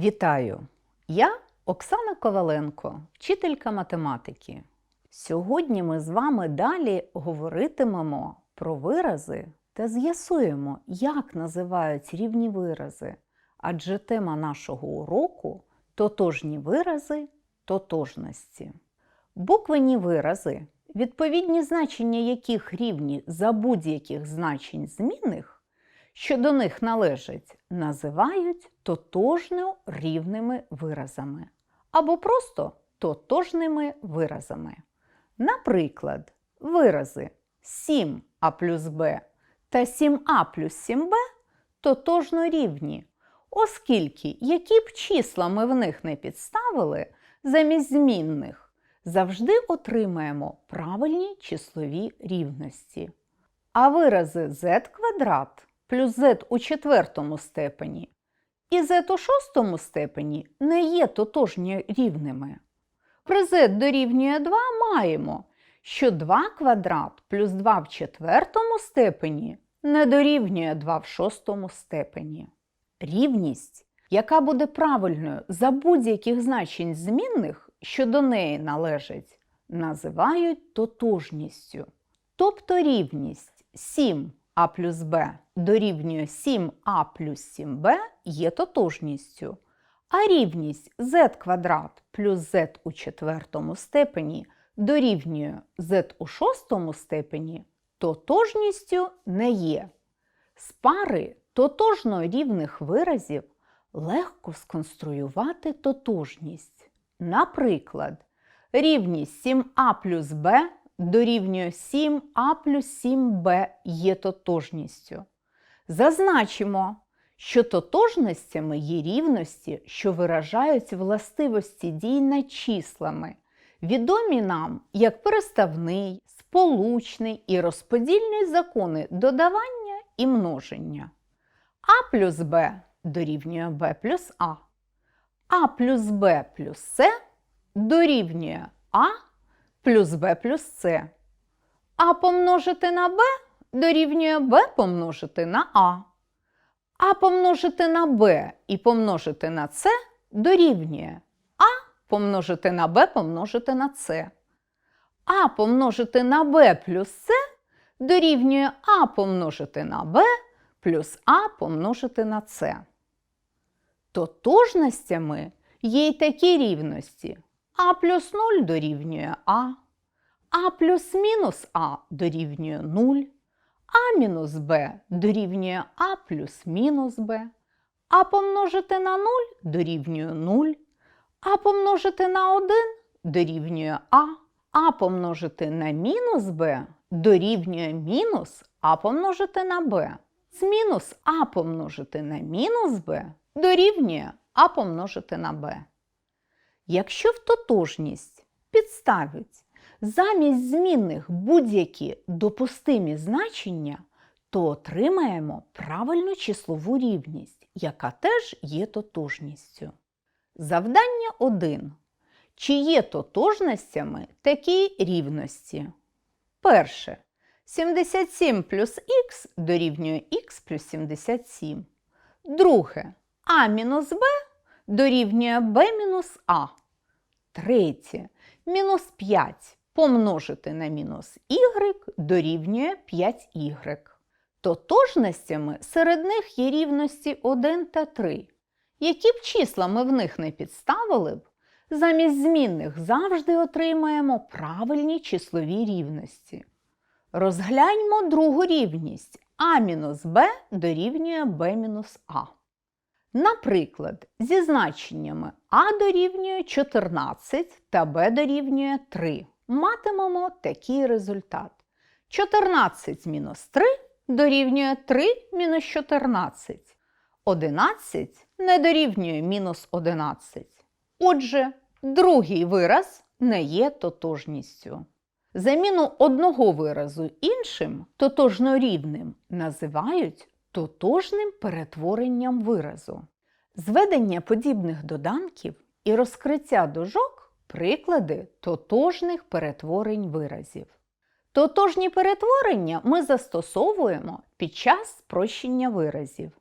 Вітаю! Я Оксана Коваленко, вчителька математики. Сьогодні ми з вами далі говоритимемо про вирази та з'ясуємо, як називають рівні вирази, адже тема нашого уроку тотожні вирази тотожності. Буквені вирази, відповідні значення яких рівні за будь-яких значень змінних, що до них належать, називають тотожно рівними виразами або просто тотожними виразами. Наприклад, вирази 7а плюс b та 7а плюс 7b тотожно рівні, оскільки які б числа ми в них не підставили замість змінних, завжди отримаємо правильні числові рівності. А вирази z квадрат плюс z у четвертому степені і z у шостому степені не є тотожні рівними. При z дорівнює 2 маємо, що 2 квадрат плюс 2 в четвертому степені не дорівнює 2 в шостому степені. Рівність, яка буде правильною за будь-яких значень змінних, що до неї належать, називають тотожністю. Тобто рівність 7 а плюс b дорівнює 7а плюс 7b є тотожністю, а рівність z квадрат плюс z у четвертому степені дорівнює z у шостому степені тотожністю не є. З пари тотожно рівних виразів легко сконструювати тотожність. Наприклад, рівність 7а плюс b дорівнює 7а плюс 7b є тотожністю. Зазначимо, що тотожностями є рівності, що виражають властивості дій над числами, відомі нам як переставний, сполучний і розподільний закони додавання і множення. А плюс b дорівнює b плюс а. А плюс b плюс С дорівнює А плюс b плюс С. А помножити на b дорівнює b помножити на А. А помножити на b і помножити на С дорівнює А помножити на b помножити на С. А помножити на b плюс С дорівнює А помножити на b плюс А помножити на С. Тотожностями є й такі рівності. А плюс 0 дорівнює А, А плюс мінус А дорівнює 0, А мінус Б дорівнює А плюс мінус Б, А помножити на 0 дорівнює 0, А помножити на 1 дорівнює А, А помножити на мінус Б дорівнює мінус А помножити на Б. З мінус А помножити на мінус Б дорівнює А помножити на Б. Якщо в тотожність підставить замість змінних будь-які допустимі значення, то отримаємо правильну числову рівність, яка теж є тотожністю. Завдання 1. Чи є тотожностями такі рівності? Перше. 77 плюс х дорівнює х плюс 77. Друге. А мінус Б дорівнює b мінус А. Третє. Мінус 5 помножити на мінус y дорівнює 5y. Тотожностями серед них є рівності 1 та 3. Які б числа ми в них не підставили б, замість змінних завжди отримаємо правильні числові рівності. Розгляньмо другу рівність а мінус b дорівнює b мінус а. Наприклад, зі значеннями А дорівнює 14 та Б дорівнює 3 матимемо такий результат. 14 мінус 3 дорівнює 3 мінус 14. 11 не дорівнює мінус 11. Отже, другий вираз не є тотожністю. Заміну одного виразу іншим тотожно рівним називають тотожним перетворенням виразу. Зведення подібних доданків і розкриття дужок приклади тотожних перетворень виразів. Тотожні перетворення ми застосовуємо під час спрощення виразів.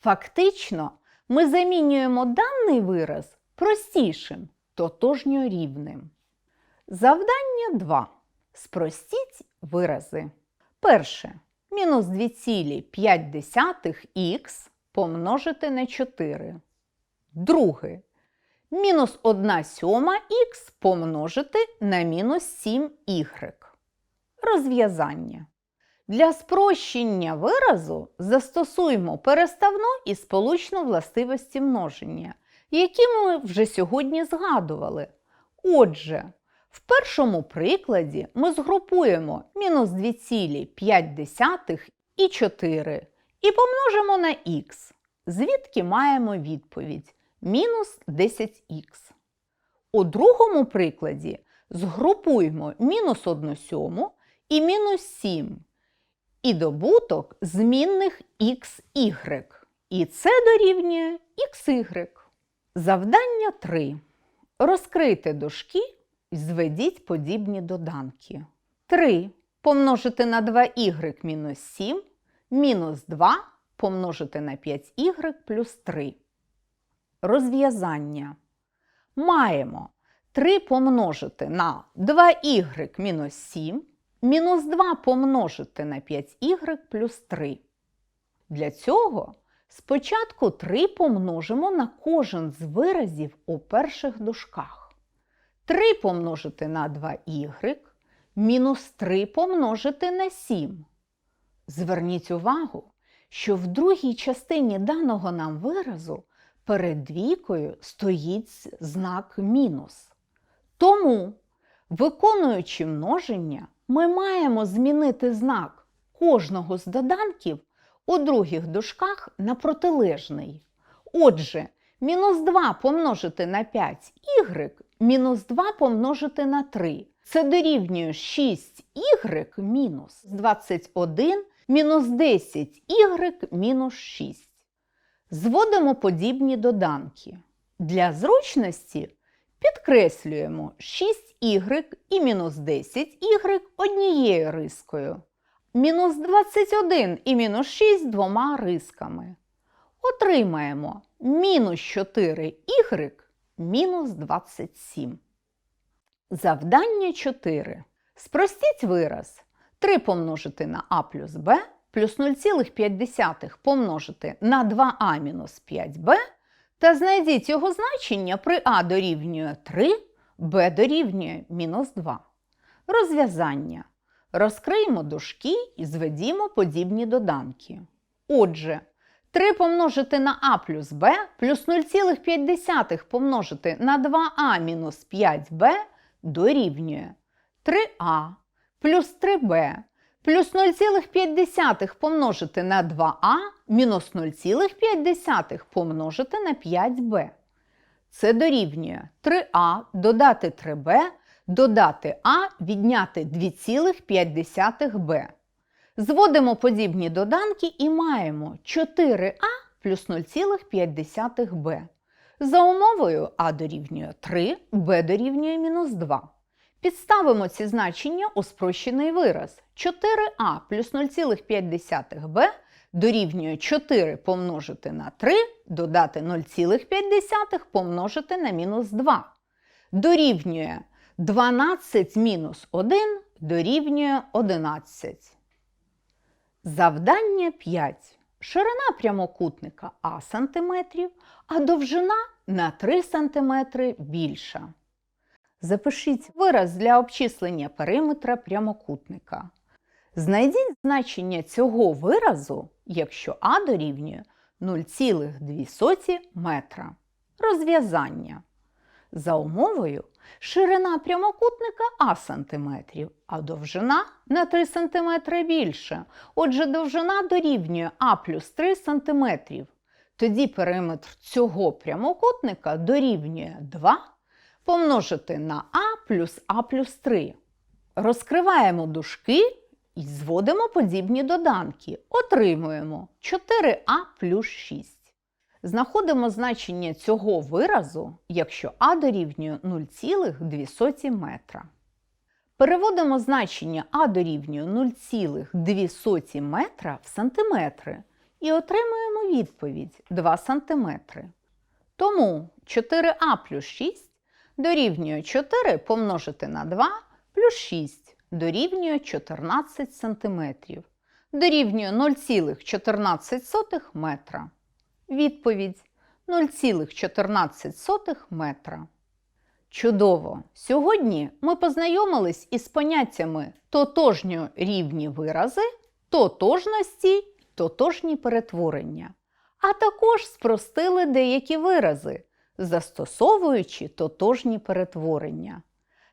Фактично, ми замінюємо даний вираз простішим, тотожньорівним. Завдання 2. Спростіть вирази. Перше. Мінус 2,5х помножити на 4. Друге. Мінус 1 сьома х помножити на мінус 7y. Розв'язання. Для спрощення виразу застосуємо переставну і сполучну властивості множення, які ми вже сьогодні згадували. Отже, в першому прикладі ми згрупуємо мінус 2,5 і 4 і помножимо на х, звідки маємо відповідь мінус 10х. У другому прикладі згрупуємо мінус 1 сьому і мінус 7 і добуток змінних xy. І це дорівнює xy. Завдання 3. Розкрийте дужки і зведіть подібні доданки. 3 помножити на 2y мінус 7 мінус 2 помножити на 5y плюс 3. Розв'язання. Маємо 3 помножити на 2y мінус 7 мінус 2 помножити на 5y плюс 3. Для цього спочатку 3 помножимо на кожен з виразів у перших дужках. 3 помножити на 2y мінус 3 помножити на 7. Зверніть увагу, що в другій частині даного нам виразу перед двійкою стоїть знак мінус. Тому, виконуючи множення, ми маємо змінити знак кожного з доданків у других дужках на протилежний. Отже, мінус 2 помножити на 5y, мінус 2 помножити на 3. Це дорівнює 6y мінус 21 мінус 10y мінус 6. Зводимо подібні доданки. Для зручності підкреслюємо 6y і мінус 10y однією рискою. Мінус 21 і мінус 6 двома рисками. Отримаємо мінус 4y мінус 27. Завдання 4. Спростіть вираз 3 помножити на а плюс b плюс 0,5 помножити на 2а мінус 5b та знайдіть його значення при а дорівнює 3, b дорівнює мінус 2. Розв'язання. Розкриємо дужки і зведімо подібні доданки. Отже, 3 помножити на а плюс b плюс 0,5 помножити на 2а мінус 5b дорівнює 3а плюс 3b плюс 0,5 помножити на 2а мінус 0,5 помножити на 5b. Це дорівнює 3а додати 3b, додати а, відняти 2,5b. Зводимо подібні доданки і маємо 4а плюс 0,5b. За умовою а дорівнює 3, b дорівнює мінус 2. Підставимо ці значення у спрощений вираз. 4а плюс 0,5b дорівнює 4 помножити на 3, додати 0,5 помножити на мінус 2. Дорівнює 12 мінус 1 дорівнює 11. Завдання 5. Ширина прямокутника А см, а довжина на 3 см більша. Запишіть вираз для обчислення периметра прямокутника. Знайдіть значення цього виразу, якщо А дорівнює 0,2 метра. Розв'язання. За умовою ширина прямокутника А см, а довжина на 3 см більше. Отже, довжина дорівнює А плюс 3 см. Тоді периметр цього прямокутника дорівнює 2 помножити на А плюс А плюс 3. Розкриваємо дужки і зводимо подібні доданки. Отримуємо 4А плюс 6. Знаходимо значення цього виразу, якщо А дорівнює 0,2 метра. Переводимо значення А дорівнює 0,2 метра в сантиметри і отримуємо відповідь 2 см. Тому 4а плюс 6 дорівнює 4 помножити на 2 плюс 6 дорівнює 14 см. Дорівнює 0,14 метра. Відповідь 0,14 метра. Чудово! Сьогодні ми познайомились із поняттями тотожньо рівні вирази, тотожності, тотожні перетворення, а також спростили деякі вирази, застосовуючи тотожні перетворення,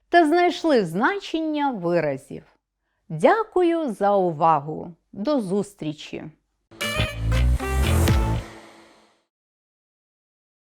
та знайшли значення виразів. Дякую за увагу! До зустрічі!